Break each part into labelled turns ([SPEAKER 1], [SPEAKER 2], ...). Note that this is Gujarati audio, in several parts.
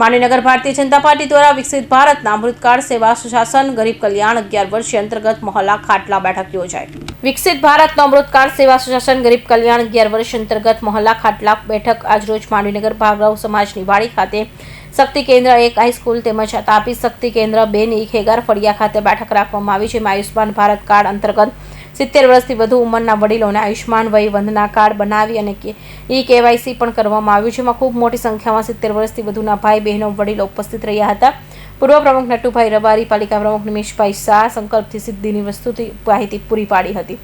[SPEAKER 1] માનીનગર ભારતીય જનતા પાર્ટી દ્વારા વિકસિત ભારતના અમૃતકાળ સેવા સુશાસન, ગરીબ કલ્યાણ અગિયાર વર્ષીય અંતર્ગત મહલા ખાટલા બેઠક યોજાઈ. વિકસિત ભારતનો અમૃતકાળ સેવા સુશાસન, ગરીબ કલ્યાણ અગિયાર વર્ષ અંતર્ગત મહલા ખાટલા બેઠક આજરોજ માંડવીનગર ભાગરવ સમાજની વાડી ખાતે શક્તિ કેન્દ્ર એક હાઈસ્કૂલ તેમજ તાપી શક્તિ કેન્દ્ર બે ની ખેગાર ફળિયા ખાતે બેઠક રાખવામાં આવી છે. આયુષ્માન ભારત કાર્ડ અંતર્ગત સિત્તેર વર્ષથી વધુ ઉંમરના વડીલોને આયુષ્માન વય વંદના કાર્ડ બનાવી અને ઈ કેવાયસી પણ કરવામાં આવ્યું જેમાં ખૂબ મોટી સંખ્યામાં સિત્તેર વર્ષથી વધુના ભાઈ બહેનો વડીલો ઉપસ્થિત રહ્યા હતા. પૂર્વ પ્રમુખ નટુભાઈ રબારી, પાલિકા પ્રમુખ નિમેશભાઈ શાહ સંકલ્પથી સિદ્ધિની વસ્તુથી માહિતી પૂરી પાડી હતી.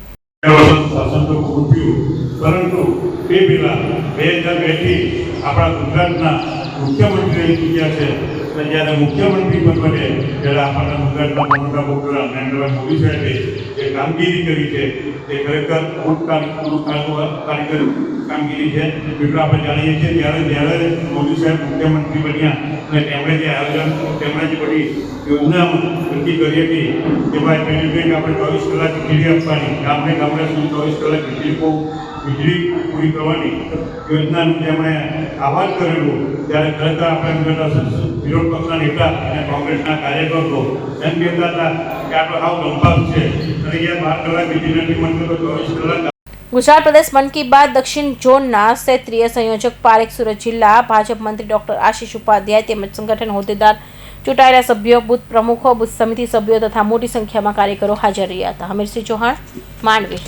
[SPEAKER 2] પરંતુ તે પહેલા બે હજાર બેથી આપણા ગુજરાતના મુખ્યમંત્રી રહી ચૂક્યા છે. તો જ્યારે મુખ્યમંત્રી પદ બને. ત્યારે આપણને ગુજરાતના મોટા મોટા નરેન્દ્રભાઈ મોદી સાહેબે જે કામગીરી કરી છે, તે ખરેખર કારીગર કામગીરી છે. મિત્રો, આપણે જાણીએ છીએ ત્યારે જ્યારે મોદી સાહેબ મુખ્યમંત્રી બન્યા અને તેમણે જે આયોજન તેમણે જે બધી યોજના નક્કી કરી હતી એ ભાઈ પેલી કે આપણે ચોવીસ કલાક વીજળી આપવાની. ગામને ગામડે સુધી ચોવીસ કલાક વીજળી વીજળી પૂરી કરવાની યોજનાનું જેમણે આહવાન કરેલું ત્યારે ખરેખર આપણે વિરોધ પક્ષના નેતા અને કોંગ્રેસના કાર્યકરો એમ કહેતા હતા કે આપણે હાવ ગંભાસ છે. અને અહીંયા બાર કલાક વીજળી નથી મળતો ચોવીસ કલાક
[SPEAKER 1] ગુજરાત પ્રદેશ મન કી બાત દક્ષિણ ઝોનના ક્ષેત્રીય સંયોજક પારેખ સુરત જિલ્લા ભાજપ મંત્રી ડોક્ટર આશીષ ઉપાધ્યાય તેમજ સંગઠન હોદ્દેદાર ચૂંટાયેલા સભ્યો, બુથ પ્રમુખો, બુથ સમિતિ સભ્યો તથા મોટી સંખ્યામાં કાર્યકરો હાજર રહ્યા હતા. હમીરસિંહ ચૌહાણ, માંડવી.